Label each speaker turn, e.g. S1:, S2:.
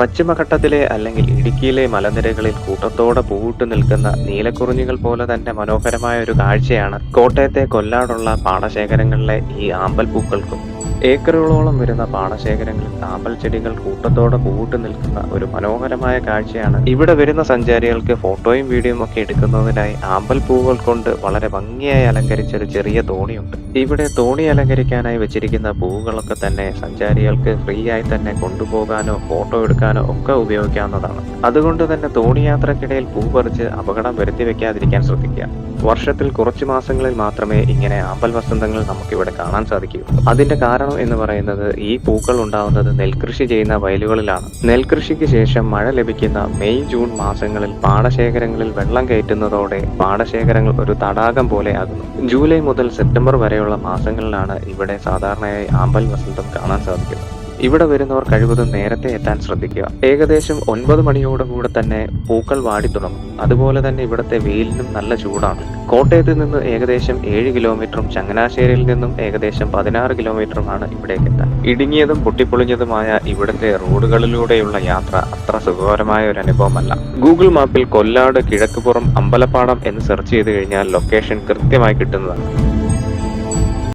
S1: പശ്ചിമഘട്ടത്തിലെ അല്ലെങ്കിൽ ഇടുക്കിയിലെ മലനിരകളിൽ കൂട്ടത്തോടെ പൂവിട്ട് നിൽക്കുന്ന നീലക്കുറിഞ്ഞുകൾ പോലെ തന്നെ മനോഹരമായ ഒരു കാഴ്ചയാണ് കോട്ടയത്തെ കൊല്ലാടുള്ള പാടശേഖരങ്ങളിലെ ഈ ആമ്പൽ പൂക്കൾക്കും ഏക്കറുകളോളം വരുന്ന പാടശേഖരങ്ങളിൽ ആമ്പൽ ചെടികൾ കൂട്ടത്തോടെ പൂവിട്ട് നിൽക്കുന്ന ഒരു മനോഹരമായ കാഴ്ചയാണ് ഇവിടെ വരുന്ന സഞ്ചാരികൾക്ക് ഫോട്ടോയും വീഡിയോയും ഒക്കെ എടുക്കുന്നതിനായി ആമ്പൽ പൂവുകൾ കൊണ്ട് വളരെ ഭംഗിയായി അലങ്കരിച്ച ഒരു ചെറിയ തോണിയുണ്ട്. ഇവിടെ തോണി അലങ്കരിക്കാനായി വെച്ചിരിക്കുന്ന പൂവുകളൊക്കെ തന്നെ സഞ്ചാരികൾക്ക് ഫ്രീ ആയി തന്നെ കൊണ്ടുപോകാനോ ഫോട്ടോ എടുക്കാനോ ഒക്കെ ഉപയോഗിക്കാവുന്നതാണ്. അതുകൊണ്ട് തന്നെ തോണി യാത്രക്കിടയിൽ പൂ പറിച്ച് അപകടം വരുത്തി വെക്കാതിരിക്കാൻ ശ്രദ്ധിക്കുക. വർഷത്തിൽ കുറച്ച് മാസങ്ങളിൽ മാത്രമേ ഇങ്ങനെ ആമ്പൽ വസന്തങ്ങൾ നമുക്കിവിടെ കാണാൻ സാധിക്കൂ. അതിന്റെ കാരണം എന്ന് പറയുന്നത് ഈ പൂക്കൾ ഉണ്ടാവുന്നത് നെൽകൃഷി ചെയ്യുന്ന വയലുകളിലാണ്. നെൽകൃഷിക്ക് ശേഷം മഴ ലഭിക്കുന്ന മെയ് ജൂൺ മാസങ്ങളിൽ പാടശേഖരങ്ങളിൽ വെള്ളം കയറ്റുന്നതോടെ പാടശേഖരങ്ങൾ ഒരു തടാകം പോലെ ആകുന്നു. ജൂലൈ മുതൽ സെപ്റ്റംബർ വരെയുള്ള മാസങ്ങളിലാണ് ഇവിടെ സാധാരണയായി ആമ്പൽ വസന്തം കാണാൻ സാധിക്കുന്നത്. ഇവിടെ വരുന്നവർ കഴിവതും നേരത്തെ എത്താൻ ശ്രദ്ധിക്കുക. ഏകദേശം ഒൻപത് മണിയോടുകൂടെ തന്നെ പൂക്കൾ വാടിത്തുടങ്ങും അതുപോലെ തന്നെ ഇവിടുത്തെ വെയിലിനും നല്ല ചൂടാണ്. കോട്ടയത്ത് നിന്ന് ഏകദേശം ഏഴ് കിലോമീറ്ററും ചങ്ങനാശ്ശേരിയിൽ നിന്നും ഏകദേശം പതിനാറ് കിലോമീറ്ററുമാണ് ഇവിടേക്ക് എത്താൻ. ഇടുങ്ങിയതും പൊട്ടിപ്പൊളിഞ്ഞതുമായ ഇവിടുത്തെ റോഡുകളിലൂടെയുള്ള യാത്ര അത്ര സുഖകരമായ ഒരു അനുഭവമല്ല. ഗൂഗിൾ മാപ്പിൽ കൊല്ലാട് കിഴക്കുപുറം അമ്പലപ്പാടം എന്ന് സെർച്ച് ചെയ്ത് കഴിഞ്ഞാൽ ലൊക്കേഷൻ കൃത്യമായി കിട്ടുന്നതാണ്.